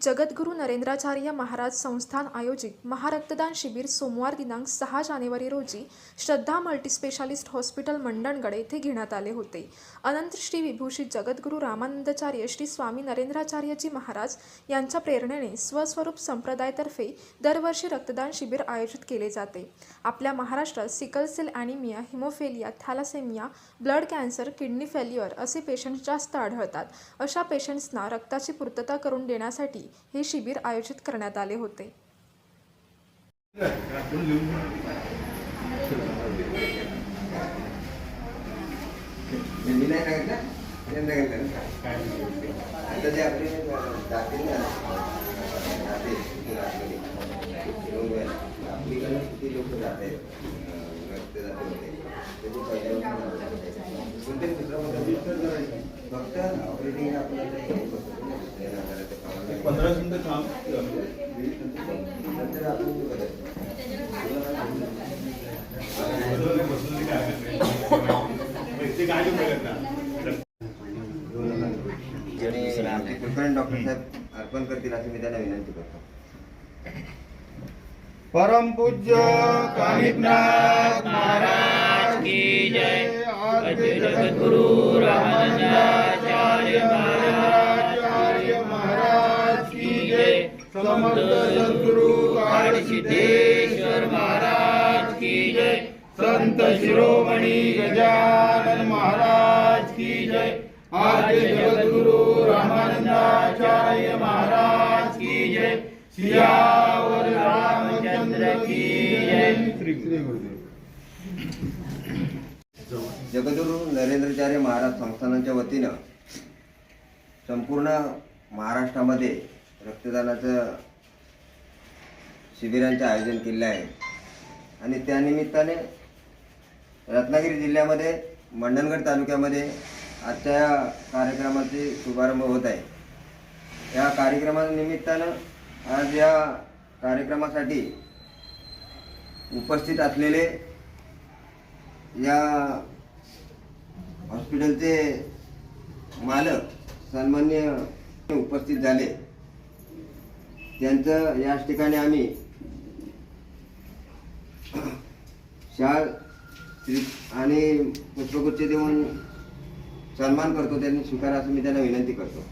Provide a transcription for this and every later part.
जगद्गुरू नरेंद्राचार्य महाराज संस्थान आयोजित महारक्तदान शिबिर सोमवार दिनांक सहा जानेवारी रोजी श्रद्धा मल्टीस्पेशालिस्ट हॉस्पिटल मंडणगड येथे घेण्यात आले होते. अनंत श्री विभूषित जगद्गुरू रामानंदाचार्य श्री स्वामी नरेंद्राचार्यजी महाराज यांच्या प्रेरणेने स्वस्वरूप संप्रदायातर्फे दरवर्षी रक्तदान शिबिर आयोजित केले जाते. आपल्या महाराष्ट्रात sickle cell anaemia haemophilia thalassaemia blood cancer kidney failure असे पेशंट्स जास्त आढळतात. अशा पेशंट्सना रक्ताची पूर्तता करून देण्यासाठी हे शिबिर आयोजित करण्यात आले होते. मी नाही सांगितलं त्यांना सांगितलं आता ते आपले जातील ना जाते आतमध्ये. मग आपलीकडे किती लोक जात आहेत रक्तदात्यामध्ये त्याची पहिल्यापासून कोणतरी दुसरा मुद्दा फक्त ऑपरेटिंग आपल्याला करतो ना, नाकाला ते कामाला पंधरा मिनिटं काम नंतर आपण ते करायचं. बसलं काय हरकत नाही. ते काय बघत ना आणि आमचे कुलकर्णी डॉक्टर साहेब अर्पण करतील अशी मी त्यांना विनंती करतो परम पूज्य कानिकनाथ महाराज की जय आद्य जगद्गुरु महाराज महाराज की जय समर्थ सद्गुरु महाराज की जय संत शिरोमणी गजानन महाराज की जय आद्य जगद्गुरु रामानंदाचार्य महाराज की जय सियावर रामचंद्र की जय श्री श्री गुरुदेव महाराज संस्थानाच्या वतीनं संपूर्ण महाराष्ट्रामध्ये रक्तदानाचं शिबिरांचं आयोजन केलं आहे. आणि त्यानिमित्ताने रत्नागिरी जिल्ह्यामध्ये मंडणगड तालुक्यामध्ये आजच्या या कार्यक्रमाचे शुभारंभ होत आहे. या कार्यक्रमानिमित्तानं आज या कार्यक्रमासाठी उपस्थित असलेले या हॉस्पिटलचे मालक सन्मान्य उपस्थित झाले त्यांचं याच ठिकाणी आम्ही शाल श्री आणि पुष्पगुच्छ देऊन सन्मान करतो त्यांनी स्वीकारा असं मी त्यांना विनंती करतो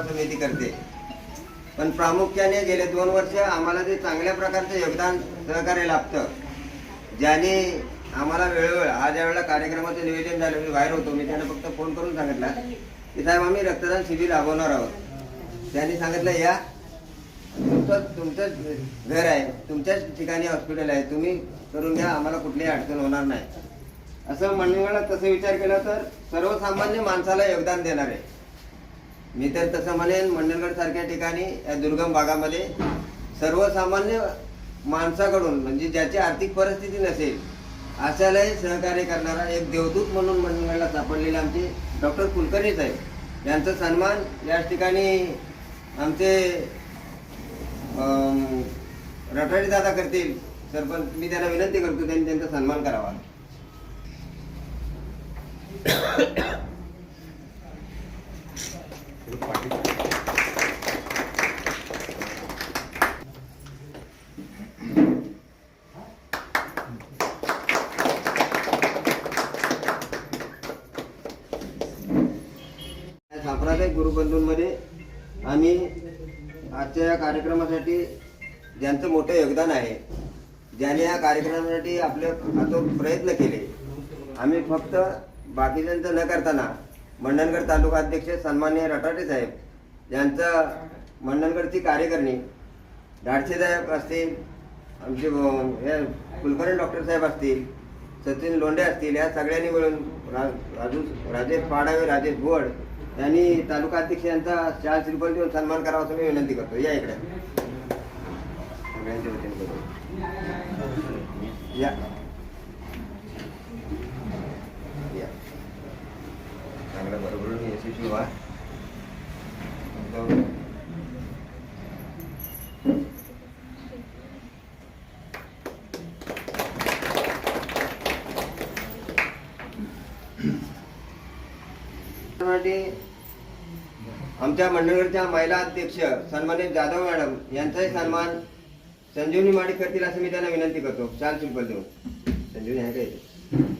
तालुका समिती करते. पण प्रामुख्याने गेले दोन वर्ष आम्हाला ते चांगल्या प्रकारचं योगदान सहकार्य लाभतं. ज्याने आम्हाला वेळोवेळ आज ज्या वेळेला कार्यक्रमाचं नियोजन झालं मी बाहेर होतो मी त्यांना फक्त फोन करून सांगितला की साहेब आम्ही रक्तदान शिबिर राबवणार आहोत. त्यांनी सांगितलं या तुमचं तुमचं घर आहे तुमच्याच ठिकाणी हॉस्पिटल आहे तुम्ही करून घ्या आम्हाला कुठलीही अडचण होणार नाही. असं मंडळाला तसं विचार केला तर सर्वसामान्य माणसाला योगदान देणार. आहे मी तर तसं म्हणेन मंडलगड सारख्या ठिकाणी या दुर्गम भागामध्ये सर्वसामान्य माणसाकडून म्हणजे ज्याची आर्थिक परिस्थिती नसेल अशालाही सहकार्य करणारा एक देवदूत म्हणून मंडणगडला सापडलेले आमचे डॉक्टर कुलकर्णी साहेब. यांचा सन्मान याच ठिकाणी आमचे अम, रटाडी दादा करतील. सरपंच मी त्यांना विनंती करतो त्यांनी त्यांचा सन्मान करावा. सांप्रदायिक गुरुबंधूंमध्ये आम्ही आजच्या या कार्यक्रमासाठी ज्यांचं मोठं योगदान आहे ज्याने या कार्यक्रमासाठी आपले प्रयत्न केले आम्ही फक्त बाकीच्यांचं न करताना मंडणगड तालुका अध्यक्ष सन्मान्य रटाटे साहेब यांचं मंडणगडची कार्यकारिणी धाडसे साहेब असतील आमचे कुलकर्णी डॉक्टर साहेब असतील सचिन लोंढे असतील या सगळ्यांनी मिळून रा राजू राजेश पाडावे राजेश भोड यांनी तालुका अध्यक्ष यांचा चार श्रीफल देऊन सन्मान करावा असं मी विनंती करतो. या इकडे. सगळ्यांच्या वतीने करतो या. यशस्वी व्हा आमच्या मंडळगडच्या महिला अध्यक्ष सन्मानित जाधव मॅडम यांचाही सन्मान संजीवनी माडी करतील असं मी त्यांना विनंती करतो. चाल सिंपल देऊन. संजीवनी आहे का